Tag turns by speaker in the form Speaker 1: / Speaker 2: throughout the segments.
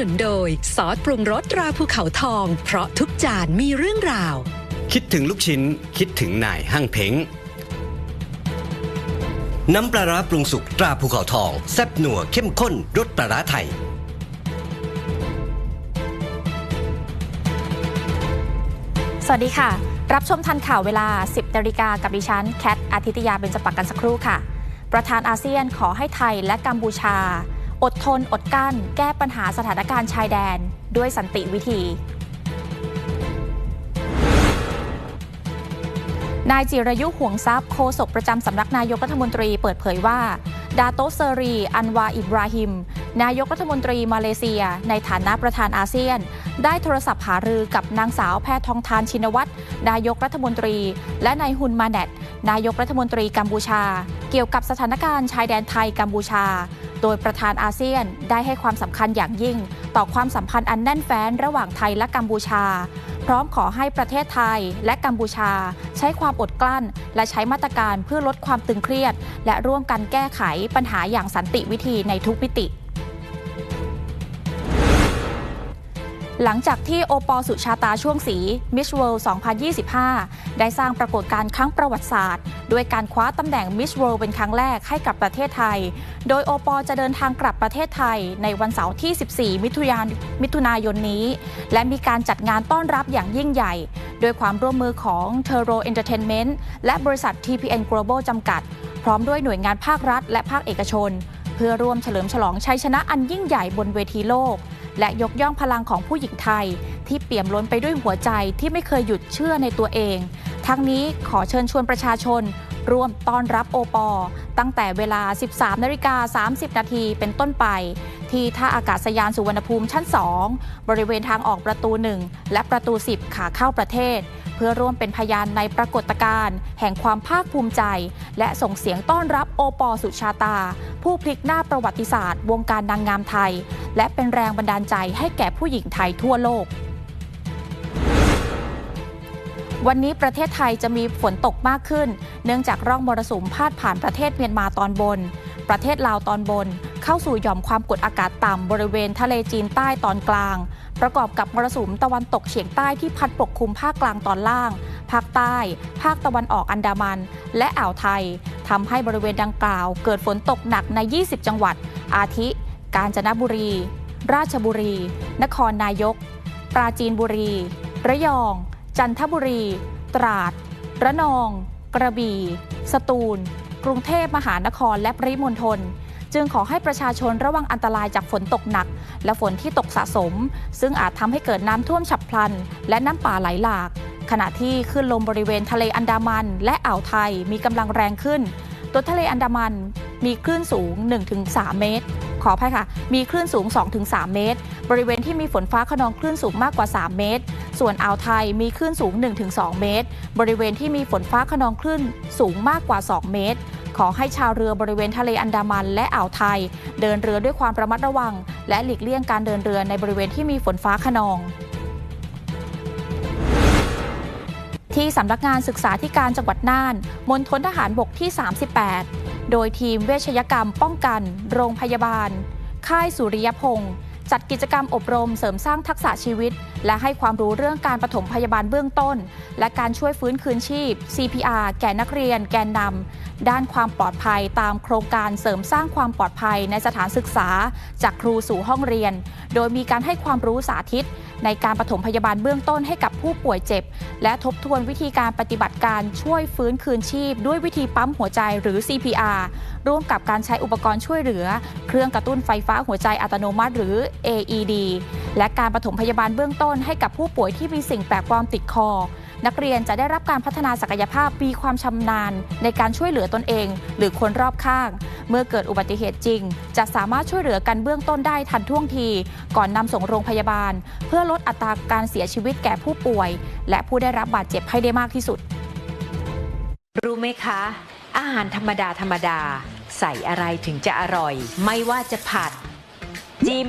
Speaker 1: นุนโดย ซอสปรุงรสตราภูเขาทอง เพราะทุกจานมีเรื่องราว
Speaker 2: คิดถึงลูกชิ้น คิดถึงนายห้างเพ้งน้ำปลาร้าปรุงสุกตราภูเขาทอง แซ่บนัวเข้มข้นรสปลาร้าไทย
Speaker 3: สวัสดีค่ะ รับชมทันข่าวเวลา 10นาฬิกากับดิฉัน แคทอาทิตยาเบญจปักกันสักครู่ค่ะ ประธานอาเซียนขอให้ไทยและกัมพูชา อดทนอดกลั้น แก้ปัญหาสถานการณ์ชายแดน ด้วยสันติวิธี นายจิรยุห่วงทรัพย์โฆษกประจำสำนักนายกรัฐมนตรีเปิดเผยว่า ดาโตเซรี อันวาอิบราฮิม นายกรัฐมนตรีมาเลเซีย ในฐานะประธานอาเซียน ได้โทรศัพท์หารือกับนางสาวแพทองทานชินวัตรนายกรัฐมนตรี และนายฮุนมาเนตนายกรัฐมนตรีกัมพูชา เกี่ยวกับสถานการณ์ชายแดนไทยกัมพูชา โดยประธานอาเซียนได้ให้ความสำคัญอย่างยิ่ง ต่อความสัมพันธ์อันแน่นแฟ้นระหว่างไทยและกัมพูชา พร้อมขอให้ประเทศไทยและกัมพูชา ใช้ความอดกลั้น และใช้มาตรการเพื่อลดความตึงเครียด และร่วมกันแก้ไขปัญหาอย่างสันติวิธีในทุกมิติ หลังจากที่โอปอลสุชาตาช่วงสีมิชเวิลด์2025 ได้สร้างปรากฏการณ์ครั้งประวัติศาสตร์ ด้วยการคว้าตำแหน่งมิชเวิลด์เป็นครั้งแรกให้กับประเทศไทย โดยโอปอลจะเดินทางกลับประเทศไทยในวันเสาร์ที่ 14 มิถุนายนมิถุนายนนี้ และมีการจัดงานต้อนรับอย่างยิ่งใหญ่โดยความร่วมมือของ t e r o Entertainment และบริษัท TPN Global จำกัด พร้อมด้วยหน่วยงานภาครัฐ และภาคเอกชน เพื่อร่วมเฉลิมฉลองชัยชนะอันยิ่งใหญ่บนเวทีโลก และยกย่องพลังของผู้หญิงไทย ที่เปี่ยมล้นไปด้วยหัวใจที่ไม่เคยหยุดเชื่อในตัวเอง ทั้งนี้ขอเชิญชวนประชาชน ร่วมต้อนรับโอปอ ตั้งแต่เวลา 13นาฬิกา30 นาทีเป็นต้นไป ที่ท่าอากาศยานสุวรรณภูมิชั้น 2 บริเวณทางออกประตู 1 และประตู 10 ขาเข้าประเทศ เพื่อร่วมเป็นพยานในปรากฏการณ์แห่งความภาคภูมิใจ และส่งเสียงต้อนรับโอปอสุชาตา ผู้พลิกหน้าประวัติศาสตร์ วงการนางงามไทย และเป็นแรงบันดาลใจให้แก่ผู้หญิงไทยทั่วโลก วันนี้ประเทศไทยจะมีฝนตกมากขึ้น เนื่องจากร่องมรสุมพาดผ่านประเทศเมียนมาตอนบน ประเทศลาวตอนบน เข้าสู่หย่อมความกดอากาศต่ำบริเวณทะเลจีนใต้ตอนกลาง ประกอบกับมรสุมตะวันตกเฉียงใต้ที่พัดปกคลุมภาคกลางตอนล่าง ภาคใต้ ภาคตะวันออกอันดามัน และอ่าวไทยทำให้บริเวณดังกล่าว เกิดฝนตกหนักใน 20 จังหวัด อาทิ กาญจนบุรี ราชบุรี นครนายก ปราจีนบุรี ระยอง จันทบุรี ตราด ระนอง กระบี่ สตูล กรุงเทพมหานครและปริมณฑลจึงขอให้ประชาชนระวังอันตรายจากฝนตกหนัก และฝนที่ตกสะสม ซึ่งอาจทำให้เกิดน้ำท่วมฉับพลัน และน้ำป่าไหลหลาก ขณะที่คลื่นลมบริเวณทะเลอันดามัน และอ่าวไทยมีกำลังแรงขึ้น ตัวทะเลอันดามันมีคลื่นสูง 1-3 เมตร ขออภัยค่ะ มีคลื่นสูง 2-3 เมตร บริเวณที่มีฝนฟ้าขนองคลื่นสูงมากกว่า 3 เมตร ส่วนอ่าวไทยมีคลื่นสูง 1-2 เมตร บริเวณที่มีฝนฟ้าขนองคลื่นสูงมากกว่า 2 เมตร ขอให้ชาวเรือบริเวณทะเลอันดามันและอ่าวไทย เดินเรือด้วยความระมัดระวัง และหลีกเลี่ยงการเดินเรือในบริเวณที่มีฝนฟ้าขนองที่สำนักงานศึกษาธิการจังหวัดน่าน มณฑลทหารบกที่ 38 โดยทีมเวชยกรรมป้องกัน โรงพยาบาล ค่ายสุริยพงศ์จัดกิจกรรมอบรมเสริมสร้างทักษะชีวิต และให้ความรู้เรื่องการปฐมพยาบาลเบื้องต้น และการช่วยฟื้นคืนชีพ CPR แก่นักเรียน แกนนำด้านความปลอดภัยตามโครงการเสริมสร้างความปลอดภัยในสถานศึกษา จากครูสู่ห้องเรียน โดยมีการให้ความรู้สาธิต ในการปฐมพยาบาลเบื้องต้นให้กับผู้ป่วยเจ็บ และทบทวนวิธีการปฏิบัติการช่วยฟื้นคืนชีพ ด้วยวิธีปั๊มหัวใจหรือ CPR ร่วมกับการใช้อุปกรณ์ช่วยเหลือ เครื่องกระตุ้นไฟฟ้าหัวใจอัตโนมัติหรือ AED และการปฐมพยาบาลเบื้องต้นให้กับผู้ป่วยที่มีสิ่งแปลกปลอมติดคอ นักเรียนจะได้รับการพัฒนาศักยภาพมีความชำนาญ ในการช่วยเหลือตนเอง หรือคนรอบข้าง เมื่อเกิดอุบัติเหตุจริง จะสามารถช่วยเหลือกันเบื้องต้นได้ทันท่วงที ก่อนนำส่งโรงพยาบาล เพื่อลดอัตราการเสียชีวิตแก่ผู้ป่วย และผู้ได้รับบาดเจ็บให้ได้มากที่สุด
Speaker 4: รู้ไหมคะ อาหารธรรมดาธรรมดา ใส่อะไรถึงจะอร่อย ไม่ว่าจะผัด จิ้ม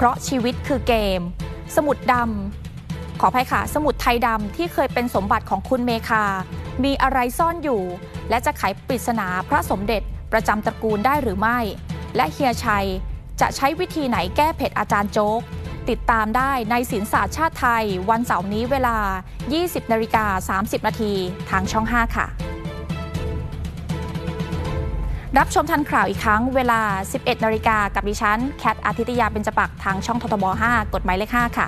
Speaker 3: เพราะชีวิตคือเกม สมุดดำขออภัยค่ะ สมุดไทยดำที่เคยเป็นสมบัติของคุณเมคา มีอะไรซ่อนอยู่ และจะไขปริศนาพระสมเด็จประจำตระกูลได้หรือไม่ และเฮียชัยจะใช้วิธีไหนแก้เผ็ดอาจารย์โจ๊ก ติดตามได้ในศิลศาสตร์ชาติไทย วันเสาร์นี้เวลา 20นาฬิกา30นาทีทางช่อง 5 ค่ะ รับชมทันข่าวอีกครั้งเวลา 11 นาฬิกากับดิฉัน แคทอาทิตยาเป็นจปักทางช่องททบ 5 กฎหมายเลข 5 ค่ะ